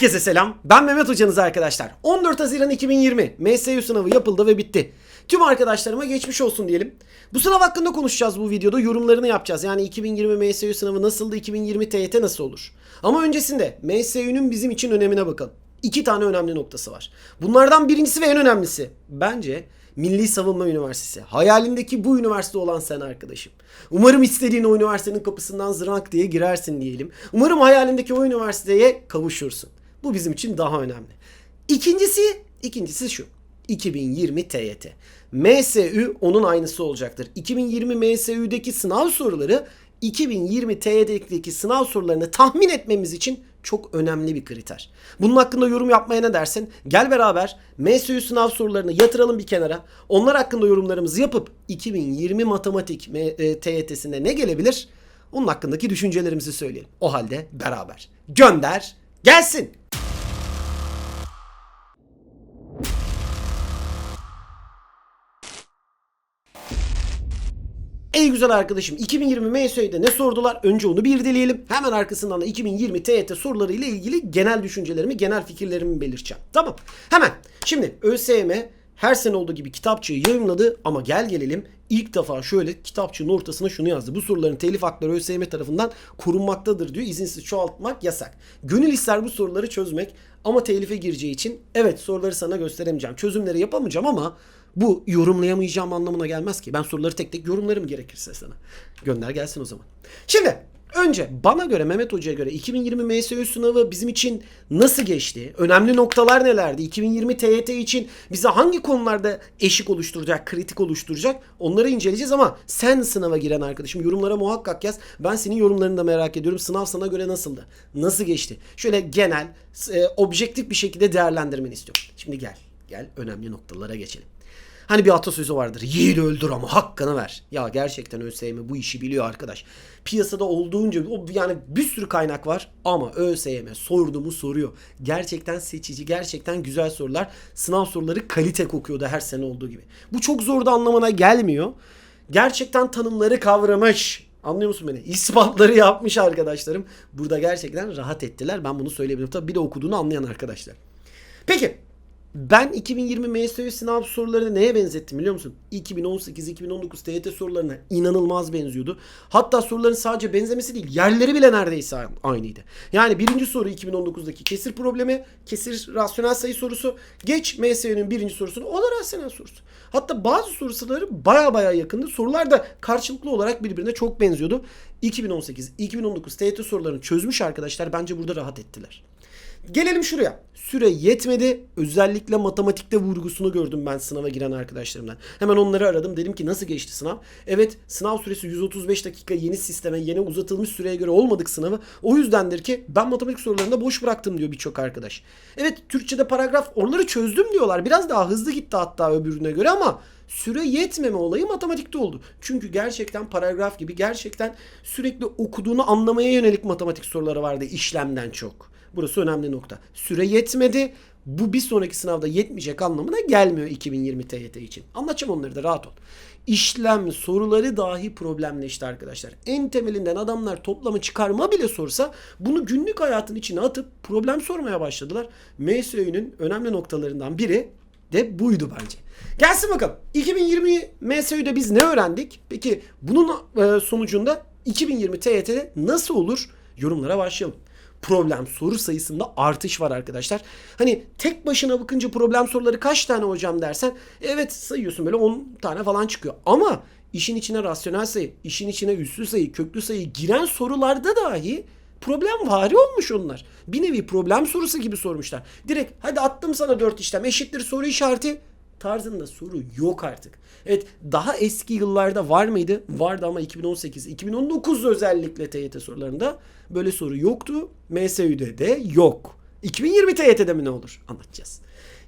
Herkese selam. Ben Mehmet hocanız arkadaşlar. 14 Haziran 2020 MSU sınavı yapıldı ve bitti. Tüm arkadaşlarıma geçmiş olsun diyelim. Bu sınav hakkında konuşacağız bu videoda. Yorumlarını yapacağız. Yani 2020 MSU sınavı nasıldı, 2020 TYT nasıl olur? Ama öncesinde MSU'nun bizim için önemine bakalım. İki tane önemli noktası var. Bunlardan birincisi ve en önemlisi bence Milli Savunma Üniversitesi. Hayalindeki bu üniversite olan sen arkadaşım. Umarım istediğin o üniversitenin kapısından zırank diye girersin diyelim. Umarım hayalindeki o üniversiteye kavuşursun. Bu bizim için daha önemli. İkincisi, ikincisi şu. 2020 TYT. MSÜ onun aynısı olacaktır. 2020 MSÜ'deki sınav soruları 2020 TYT'deki sınav sorularını tahmin etmemiz için çok önemli bir kriter. Bunun hakkında yorum yapmaya ne dersin? Gel beraber MSÜ sınav sorularını yatıralım bir kenara. Onlar hakkında yorumlarımızı yapıp 2020 matematik e, TYT'sinde ne gelebilir? Onun hakkındaki düşüncelerimizi söyleyelim. O halde beraber. Gönder gelsin. Ey güzel arkadaşım 2020 MSÜ'de ne sordular? Önce onu bir irdeleyelim. Hemen arkasından da 2020 TYT soruları ile ilgili genel düşüncelerimi, genel fikirlerimi belirteceğim. Tamam. Hemen. Şimdi ÖSYM her sene olduğu gibi kitapçığı yayınladı ama gel gelelim ilk defa şöyle kitapçığın ortasına şunu yazdı. Bu soruların telif hakları ÖSYM tarafından korunmaktadır diyor. İzinsiz çoğaltmak yasak. Gönül ister bu soruları çözmek ama telife gireceği için evet soruları sana gösteremeyeceğim. Çözümleri yapamayacağım ama bu yorumlayamayacağım anlamına gelmez ki. Ben soruları tek tek yorumlarım gerekirse sana. Gönder gelsin o zaman. Şimdi önce bana göre Mehmet Hoca'ya göre 2020 MSÜ sınavı bizim için nasıl geçti? Önemli noktalar nelerdi? 2020 TYT için bize hangi konularda eşik oluşturacak, kritik oluşturacak? Onları inceleyeceğiz ama sen sınava giren arkadaşım yorumlara muhakkak yaz. Ben senin yorumlarını da merak ediyorum. Sınav sana göre nasıldı? Nasıl geçti? Şöyle genel, e, objektif bir şekilde değerlendirmeni istiyorum. Şimdi gel, gel önemli noktalara geçelim. Hani bir atasözü vardır. Yiğit öldür ama hakkını ver. Ya gerçekten ÖSYM bu işi biliyor arkadaş. Piyasada olduğunca yani bir sürü kaynak var ama ÖSYM sordu mu soruyor. Gerçekten seçici, gerçekten güzel sorular. Sınav soruları kalite kokuyordu her sene olduğu gibi. Bu çok zor da anlamına gelmiyor. Gerçekten tanımları kavramış. Anlıyor musun beni? İspatları yapmış arkadaşlarım. Burada gerçekten rahat ettiler. Ben bunu söyleyebilirim. Tabii bir de okuduğunu anlayan arkadaşlar. Peki ben 2020 MSÜ sınav sorularını neye benzettim biliyor musun? 2018-2019 TYT sorularına inanılmaz benziyordu. Hatta soruların sadece benzemesi değil yerleri bile neredeyse aynıydı. Yani birinci soru 2019'daki kesir problemi, kesir rasyonel sayı sorusu. Geç MSÜ'nün birinci sorusunu o da rasyonel sorusu. Hatta bazı soruları baya baya yakındı. Sorular da karşılıklı olarak birbirine çok benziyordu. 2018-2019 TYT sorularını çözmüş arkadaşlar bence burada rahat ettiler. Gelelim şuraya. Süre yetmedi. Özellikle matematikte vurgusunu gördüm ben sınava giren arkadaşlarımdan. Hemen onları aradım. Dedim ki nasıl geçti sınav? Evet sınav süresi 135 dakika yeni sisteme, yeni uzatılmış süreye göre olmadık sınavı. O yüzdendir ki ben matematik sorularında boş bıraktım diyor birçok arkadaş. Evet Türkçe'de paragraf oraları çözdüm diyorlar. Biraz daha hızlı gitti hatta öbürüne göre ama süre yetmeme olayı matematikte oldu. Çünkü gerçekten paragraf gibi gerçekten sürekli okuduğunu anlamaya yönelik matematik soruları vardı işlemden çok. Burası önemli nokta. Süre yetmedi. Bu bir sonraki sınavda yetmeyecek anlamına gelmiyor 2020 TYT için. Anlatacağım onları da rahat ol. İşlem soruları dahi problemleşti arkadaşlar. En temelinden adamlar toplamı çıkarma bile sorsa bunu günlük hayatın içine atıp problem sormaya başladılar. MSÜ'nün önemli noktalarından biri de buydu bence. Gelsin bakalım. 2020 MSÜ'de biz ne öğrendik? Peki bunun e, sonucunda 2020 TYT'de nasıl olur? Yorumlara başlayalım problem soru sayısında artış var arkadaşlar. Hani tek başına bakınca problem soruları kaç tane hocam dersen evet sayıyorsun böyle 10 tane falan çıkıyor. Ama işin içine rasyonel sayı, işin içine üssü sayı, köklü sayı giren sorularda dahi problem vari olmuş onlar. Bir nevi problem sorusu gibi sormuşlar. Direkt hadi attım sana 4 işlem eşittir soru işareti tarzında soru yok artık. Evet daha eski yıllarda var mıydı? Vardı ama 2018, 2019 özellikle TYT sorularında böyle soru yoktu. MSÜ'de de yok. 2020 TYT'de mi ne olur? Anlatacağız.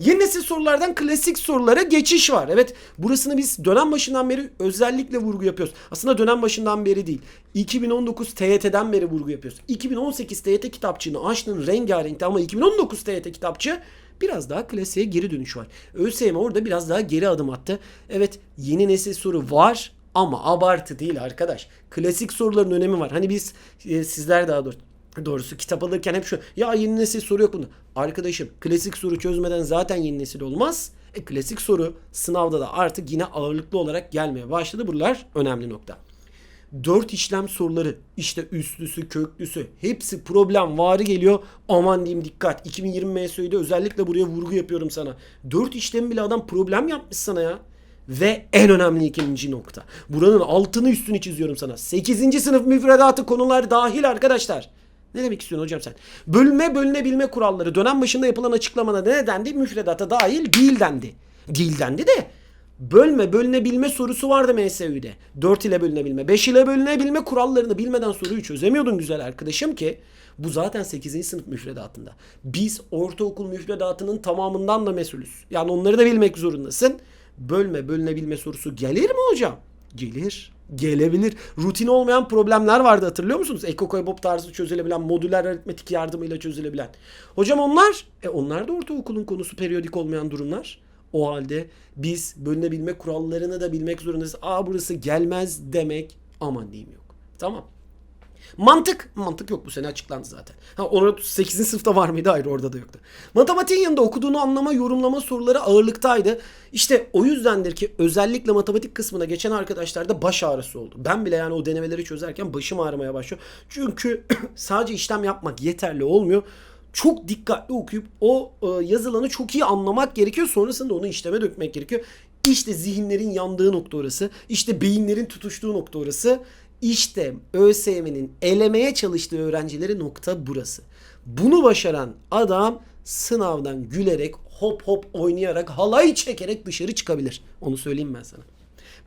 Yeni nesil sorulardan klasik sorulara geçiş var. Evet burasını biz dönem başından beri özellikle vurgu yapıyoruz. Aslında dönem başından beri değil. 2019 TYT'den beri vurgu yapıyoruz. 2018 TYT kitapçığını açtın rengarenkti ama 2019 TYT kitapçığı biraz daha klasiğe geri dönüş var. ÖSYM orada biraz daha geri adım attı. Evet yeni nesil soru var ama abartı değil arkadaş. Klasik soruların önemi var. Hani biz e, sizler daha doğrusu Doğrusu kitap alırken hep şu ya yeni nesil soru yok bunda. Arkadaşım klasik soru çözmeden zaten yeni nesil olmaz. E, klasik soru sınavda da artık yine ağırlıklı olarak gelmeye başladı. Buralar önemli nokta. 4 işlem soruları işte üstlüsü köklüsü hepsi problem varı geliyor. Aman diyeyim dikkat 2020 MSÜ'de özellikle buraya vurgu yapıyorum sana. 4 işlem bile adam problem yapmış sana ya. Ve en önemli ikinci nokta. Buranın altını üstünü çiziyorum sana. 8. sınıf müfredatı konular dahil arkadaşlar. Ne demek istiyorsun hocam sen? Bölme bölünebilme kuralları dönem başında yapılan açıklamada ne dendi? Müfredata dahil değil dendi. Değil dendi de bölme bölünebilme sorusu vardı MSÜ'de. 4 ile bölünebilme, 5 ile bölünebilme kurallarını bilmeden soruyu çözemiyordun güzel arkadaşım ki bu zaten 8. sınıf müfredatında. Biz ortaokul müfredatının tamamından da mesulüz. Yani onları da bilmek zorundasın. Bölme bölünebilme sorusu gelir mi hocam? Gelir. Gelebilir. Rutin olmayan problemler vardı hatırlıyor musunuz? Eko Bob tarzı çözülebilen, modüler aritmetik yardımıyla çözülebilen. Hocam onlar, e onlar da ortaokulun konusu periyodik olmayan durumlar. O halde biz bölünebilme kurallarını da bilmek zorundayız. Aa burası gelmez demek aman diyeyim yok. Tamam. Mantık, mantık yok bu sene açıklandı zaten. Ha orada 8. sınıfta var mıydı? Hayır orada da yoktu. Matematiğin yanında okuduğunu anlama, yorumlama soruları ağırlıktaydı. İşte o yüzdendir ki özellikle matematik kısmına geçen arkadaşlarda baş ağrısı oldu. Ben bile yani o denemeleri çözerken başım ağrımaya başlıyor. Çünkü sadece işlem yapmak yeterli olmuyor çok dikkatli okuyup o e, yazılanı çok iyi anlamak gerekiyor. Sonrasında onu işleme dökmek gerekiyor. İşte zihinlerin yandığı nokta orası. İşte beyinlerin tutuştuğu nokta orası. İşte ÖSYM'nin elemeye çalıştığı öğrencileri nokta burası. Bunu başaran adam sınavdan gülerek hop hop oynayarak halay çekerek dışarı çıkabilir. Onu söyleyeyim ben sana.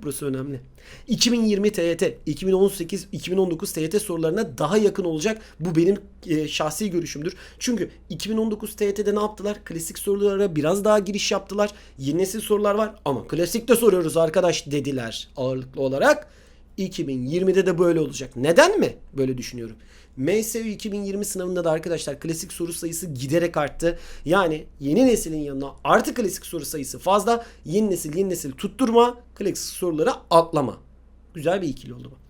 Burası önemli. 2020 TYT, 2018, 2019 TYT sorularına daha yakın olacak. Bu benim e, şahsi görüşümdür. Çünkü 2019 TYT'de ne yaptılar? Klasik sorulara biraz daha giriş yaptılar. Yeni nesil sorular var ama klasik de soruyoruz arkadaş dediler ağırlıklı olarak. 2020'de de böyle olacak. Neden mi? Böyle düşünüyorum. MSU 2020 sınavında da arkadaşlar klasik soru sayısı giderek arttı. Yani yeni neslin yanına artı klasik soru sayısı fazla. Yeni nesil yeni nesil tutturma. Klasik soruları atlama. Güzel bir ikili oldu bu.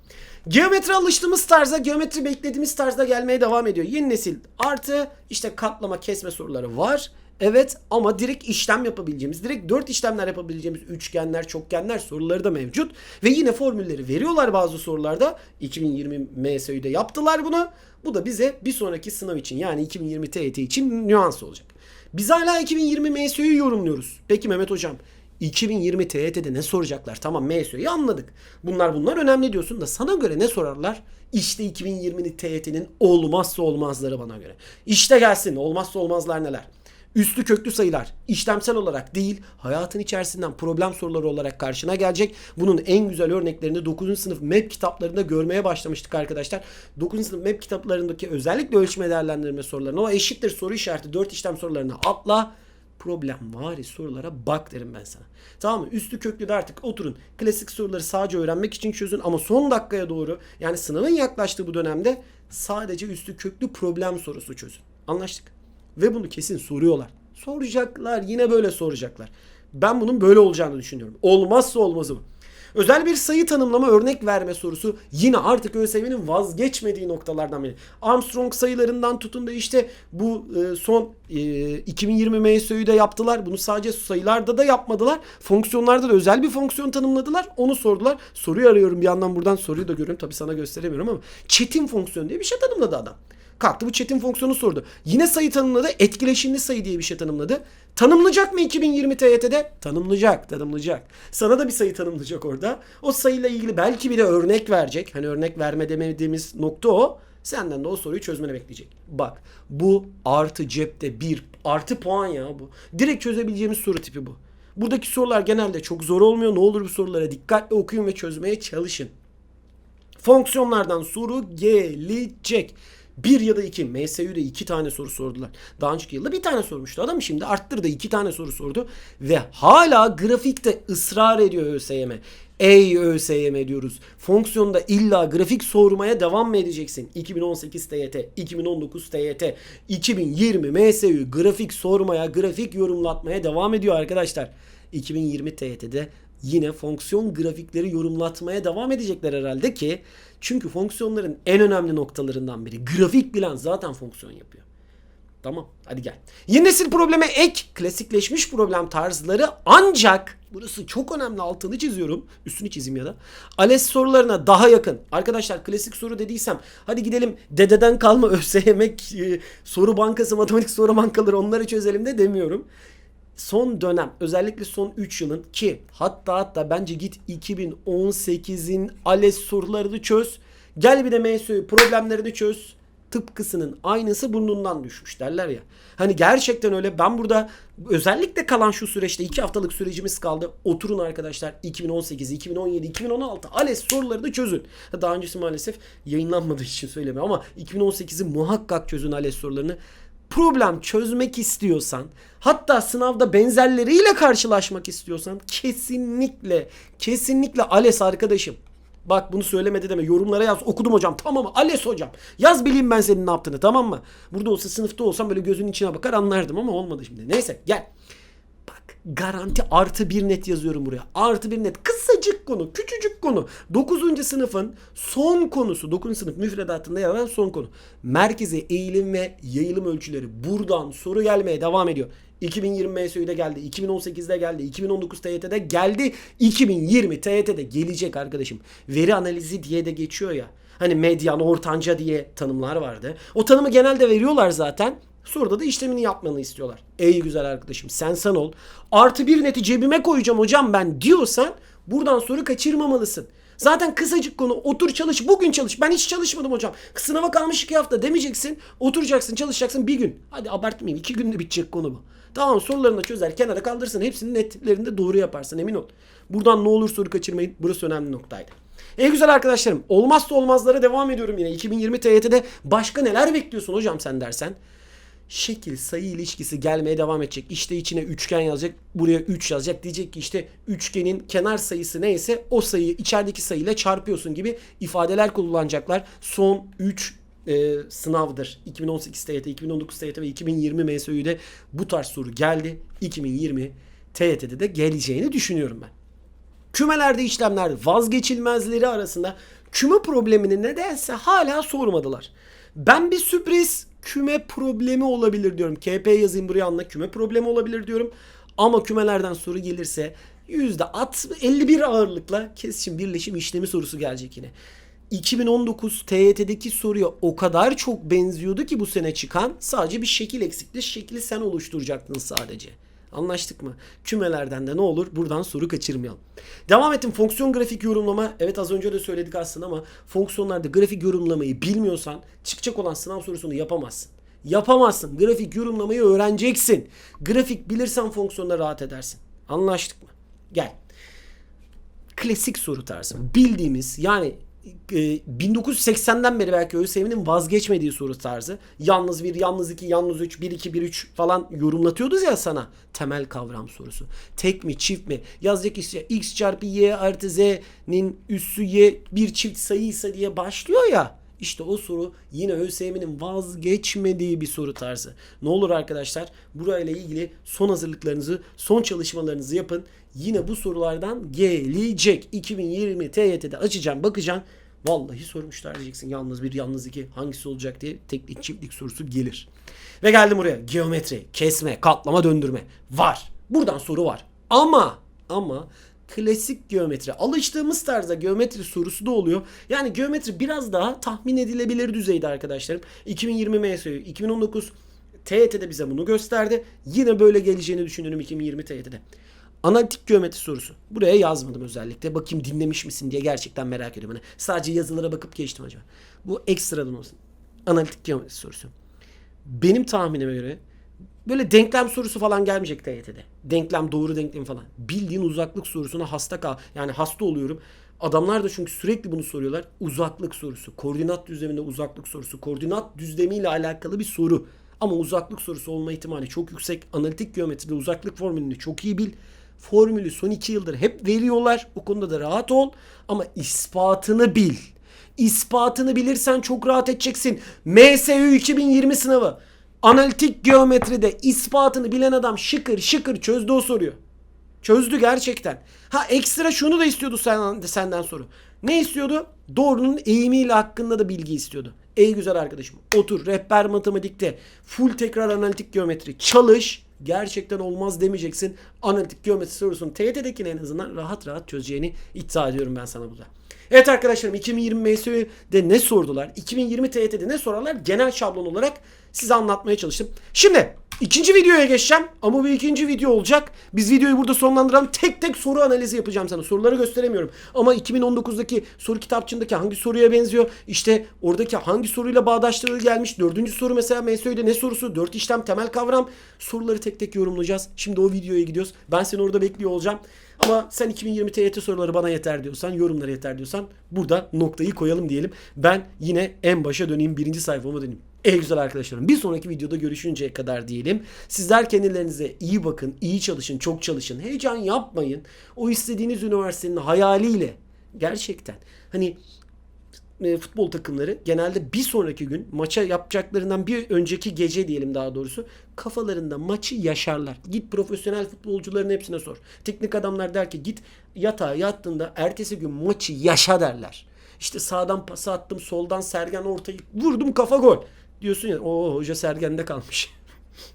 Geometri alıştığımız tarzda, geometri beklediğimiz tarzda gelmeye devam ediyor. Yeni nesil artı işte katlama kesme soruları var. Evet ama direkt işlem yapabileceğimiz, direkt 4 işlemler yapabileceğimiz üçgenler, çokgenler soruları da mevcut. Ve yine formülleri veriyorlar bazı sorularda. 2020 MSÜ'de yaptılar bunu. Bu da bize bir sonraki sınav için yani 2020 TYT için nüans olacak. Biz hala 2020 MSÜ'yü yorumluyoruz. Peki Mehmet Hocam 2020 TYT'de ne soracaklar? Tamam MSÜ'yü anladık. Bunlar bunlar önemli diyorsun da sana göre ne sorarlar? İşte 2020 TYT'nin olmazsa olmazları bana göre. İşte gelsin olmazsa olmazlar neler? Üstü köklü sayılar işlemsel olarak değil hayatın içerisinden problem soruları olarak karşına gelecek. Bunun en güzel örneklerini 9. sınıf MEP kitaplarında görmeye başlamıştık arkadaşlar. 9. sınıf MEP kitaplarındaki özellikle ölçme değerlendirme sorularını o eşittir soru işareti 4 işlem sorularını atla problem vari sorulara bak derim ben sana. Tamam mı? Üstü köklü de artık oturun. Klasik soruları sadece öğrenmek için çözün ama son dakikaya doğru yani sınavın yaklaştığı bu dönemde sadece üstü köklü problem sorusu çözün. Anlaştık. Ve bunu kesin soruyorlar. Soracaklar. Yine böyle soracaklar. Ben bunun böyle olacağını düşünüyorum. Olmazsa olmazı bu. Özel bir sayı tanımlama örnek verme sorusu yine artık ÖSYM'nin vazgeçmediği noktalardan biri. Armstrong sayılarından tutun da işte bu e, son e, 2020 MSÜ'de yaptılar. Bunu sadece sayılarda da yapmadılar. Fonksiyonlarda da özel bir fonksiyon tanımladılar. Onu sordular. Soruyu arıyorum bir yandan buradan soruyu da görüyorum. Tabii sana gösteremiyorum ama çetin fonksiyon diye bir şey tanımladı adam. Kalktı bu çetin fonksiyonu sordu. Yine sayı tanımladı. Etkileşimli sayı diye bir şey tanımladı. Tanımlayacak mı 2020 TYT'de? Tanımlayacak, tanımlayacak. Sana da bir sayı tanımlayacak orada. O sayıyla ilgili belki bir de örnek verecek. Hani örnek verme demediğimiz nokta o. Senden de o soruyu çözmeni bekleyecek. Bak bu artı cepte bir artı puan ya bu. Direkt çözebileceğimiz soru tipi bu. Buradaki sorular genelde çok zor olmuyor. Ne olur bu sorulara dikkatli okuyun ve çözmeye çalışın. Fonksiyonlardan soru gelecek. Bir ya da iki. MSÜ'de iki tane soru sordular. Daha önceki yılda bir tane sormuştu adam şimdi arttırdı iki tane soru sordu. Ve hala grafikte ısrar ediyor ÖSYM. Ey ÖSYM diyoruz. Fonksiyonda illa grafik sormaya devam mı edeceksin? 2018 TYT, 2019 TYT, 2020 MSÜ grafik sormaya, grafik yorumlatmaya devam ediyor arkadaşlar. 2020 TYT'de yine fonksiyon grafikleri yorumlatmaya devam edecekler herhalde ki çünkü fonksiyonların en önemli noktalarından biri grafik bilen zaten fonksiyon yapıyor. Tamam hadi gel. Yeni nesil probleme ek klasikleşmiş problem tarzları ancak burası çok önemli altını çiziyorum. Üstünü çizeyim ya da. ALES sorularına daha yakın. Arkadaşlar klasik soru dediysem hadi gidelim dededen kalma ÖSYM e, soru bankası matematik soru bankaları onları çözelim de demiyorum. Son dönem özellikle son 3 yılın ki hatta hatta bence git 2018'in ALES sorularını çöz. Gel bir de MSÜ problemlerini çöz tıpkısının aynısı burnundan düşmüş derler ya. Hani gerçekten öyle. Ben burada özellikle kalan şu süreçte 2 haftalık sürecimiz kaldı. Oturun arkadaşlar 2018, 2017, 2016 ALES sorularını çözün. Daha öncesi maalesef yayınlanmadığı için söylemiyorum ama 2018'i muhakkak çözün ALES sorularını. Problem çözmek istiyorsan hatta sınavda benzerleriyle karşılaşmak istiyorsan kesinlikle kesinlikle ALES arkadaşım. Bak bunu söylemedi deme. Yorumlara yaz. Okudum hocam. Tamam mı? Ales hocam. Yaz bileyim ben senin ne yaptığını. Tamam mı? Burada olsa sınıfta olsam böyle gözünün içine bakar anlardım ama olmadı şimdi. Neyse gel. Garanti artı bir net yazıyorum buraya. Artı bir net. Kısacık konu. Küçücük konu. 9. sınıfın son konusu. 9. sınıf müfredatında yer alan son konu. Merkeze eğilim ve yayılım ölçüleri. Buradan soru gelmeye devam ediyor. 2020 MSÜ'de geldi. 2018'de geldi. 2019 TYT'de geldi. 2020 TYT'de gelecek arkadaşım. Veri analizi diye de geçiyor ya. Hani medyan, ortanca diye tanımlar vardı. O tanımı genelde veriyorlar zaten. Soruda da işlemini yapmanı istiyorlar. Ey güzel arkadaşım sen sen ol. Artı bir neti cebime koyacağım hocam ben diyorsan buradan soru kaçırmamalısın. Zaten kısacık konu otur çalış bugün çalış. Ben hiç çalışmadım hocam. Sınava kalmış iki hafta demeyeceksin. Oturacaksın çalışacaksın bir gün. Hadi abartmayayım iki günde bitecek konu bu. Tamam sorularını da çözer kenara kaldırırsın. Hepsinin netliklerinde doğru yaparsın emin ol. Buradan ne olur soru kaçırmayın. Burası önemli noktaydı. Ey güzel arkadaşlarım olmazsa olmazlara devam ediyorum yine. 2020 TYT'de başka neler bekliyorsun hocam sen dersen? Şekil sayı ilişkisi gelmeye devam edecek. İşte içine üçgen yazacak. Buraya 3 yazacak. Diyecek ki işte üçgenin kenar sayısı neyse o sayıyı içerideki sayıyla çarpıyorsun gibi ifadeler kullanacaklar. Son 3 e, sınavdır. 2018 TYT, 2019 TYT ve 2020 MSÜ'de bu tarz soru geldi. 2020 TYT'de de geleceğini düşünüyorum ben. Kümelerde işlemlerde vazgeçilmezleri arasında küme problemini nedense hala sormadılar. Ben bir sürpriz küme problemi olabilir diyorum. KP yazayım buraya anla küme problemi olabilir diyorum. Ama kümelerden soru gelirse %51 ağırlıkla kesişim birleşim işlemi sorusu gelecek yine. 2019 TYT'deki soruya o kadar çok benziyordu ki bu sene çıkan sadece bir şekil eksikti. Şekli sen oluşturacaktın sadece. Anlaştık mı? Kümelerden de ne olur? Buradan soru kaçırmayalım. Devam ettim. Fonksiyon grafik yorumlama. Evet az önce de söyledik aslında ama fonksiyonlarda grafik yorumlamayı bilmiyorsan çıkacak olan sınav sorusunu yapamazsın. Yapamazsın. Grafik yorumlamayı öğreneceksin. Grafik bilirsen fonksiyonda rahat edersin. Anlaştık mı? Gel. Klasik soru tarzı. Bildiğimiz yani 1980'den e, beri belki ÖSYM'nin vazgeçmediği soru tarzı. Yalnız bir, yalnız iki, yalnız üç, bir iki, bir üç falan yorumlatıyoruz ya sana. Temel kavram sorusu. Tek mi, çift mi? Yazacak işte x çarpı y artı z'nin üssü y bir çift sayıysa diye başlıyor ya. İşte o soru yine ÖSYM'nin vazgeçmediği bir soru tarzı. Ne olur arkadaşlar burayla ilgili son hazırlıklarınızı, son çalışmalarınızı yapın. Yine bu sorulardan gelecek. 2020 TYT'de açacağım, bakacağım. Vallahi sormuşlar diyeceksin. Yalnız bir, yalnız iki hangisi olacak diye teknik çiftlik sorusu gelir. Ve geldim buraya. Geometri, kesme, katlama, döndürme. Var. Buradan soru var. Ama ama klasik geometri. Alıştığımız tarzda geometri sorusu da oluyor. Yani geometri biraz daha tahmin edilebilir düzeyde arkadaşlarım. 2020 MSÜ, 2019 TYT'de bize bunu gösterdi. Yine böyle geleceğini düşünüyorum 2020 TYT'de. Analitik geometri sorusu. Buraya yazmadım özellikle. Bakayım dinlemiş misin diye gerçekten merak ediyorum. Hani sadece yazılara bakıp geçtim acaba. Bu ekstradan olsun. Analitik geometri sorusu. Benim tahminime göre böyle denklem sorusu falan gelmeyecek TYT'de. Denklem doğru denklem falan. Bildiğin uzaklık sorusuna hasta kal. Yani hasta oluyorum. Adamlar da çünkü sürekli bunu soruyorlar. Uzaklık sorusu, koordinat düzleminde uzaklık sorusu, koordinat düzlemiyle alakalı bir soru. Ama uzaklık sorusu olma ihtimali çok yüksek. Analitik geometride uzaklık formülünü çok iyi bil. Formülü son iki yıldır hep veriyorlar. O konuda da rahat ol. Ama ispatını bil. İspatını bilirsen çok rahat edeceksin. MSÜ 2020 sınavı. Analitik geometride ispatını bilen adam şıkır şıkır çözdü o soruyu. Çözdü gerçekten. Ha ekstra şunu da istiyordu senden, senden soru. Ne istiyordu? Doğrunun eğimiyle hakkında da bilgi istiyordu. Ey güzel arkadaşım otur rehber matematikte full tekrar analitik geometri çalış. Gerçekten olmaz demeyeceksin. Analitik geometri sorusunu TYT'dekini en azından rahat rahat çözeceğini iddia ediyorum ben sana burada. Evet arkadaşlarım 2020 MSÜ'de ne sordular? 2020 TYT'de ne sorarlar? Genel şablon olarak size anlatmaya çalıştım. Şimdi ikinci videoya geçeceğim ama bu ikinci video olacak. Biz videoyu burada sonlandıralım. Tek tek soru analizi yapacağım sana. Soruları gösteremiyorum. Ama 2019'daki soru kitapçığındaki hangi soruya benziyor? İşte oradaki hangi soruyla bağdaştırılı gelmiş? Dördüncü soru mesela MSÜ'de ne sorusu? Dört işlem temel kavram. Soruları tek tek yorumlayacağız. Şimdi o videoya gidiyoruz. Ben seni orada bekliyor olacağım. Ama sen 2020 TYT soruları bana yeter diyorsan, yorumlara yeter diyorsan burada noktayı koyalım diyelim. Ben yine en başa döneyim, birinci sayfama döneyim. Ey güzel arkadaşlarım bir sonraki videoda görüşünceye kadar diyelim. Sizler kendilerinize iyi bakın, iyi çalışın, çok çalışın. Heyecan yapmayın. O istediğiniz üniversitenin hayaliyle gerçekten hani e, futbol takımları genelde bir sonraki gün maça yapacaklarından bir önceki gece diyelim daha doğrusu kafalarında maçı yaşarlar. Git profesyonel futbolcuların hepsine sor. Teknik adamlar der ki git yatağa yattığında ertesi gün maçı yaşa derler. İşte sağdan pas attım, soldan Sergen ortayı vurdum kafa gol. Diyorsun ya o hoca Sergen'de kalmış.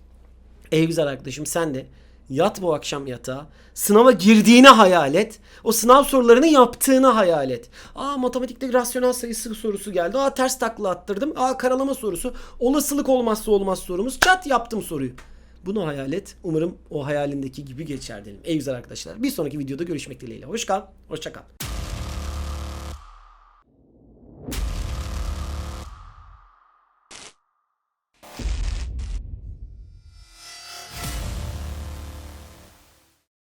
Ey güzel arkadaşım sen de yat bu akşam yatağa. Sınava girdiğini hayal et. O sınav sorularını yaptığını hayal et. Aa matematikte rasyonel sayısı sorusu geldi. Aa ters takla attırdım. Aa karalama sorusu. Olasılık olmazsa olmaz sorumuz. Çat yaptım soruyu. Bunu hayal et. Umarım o hayalindeki gibi geçer diyelim. Ey güzel arkadaşlar. Bir sonraki videoda görüşmek dileğiyle. Hoş kal. Hoşça kal.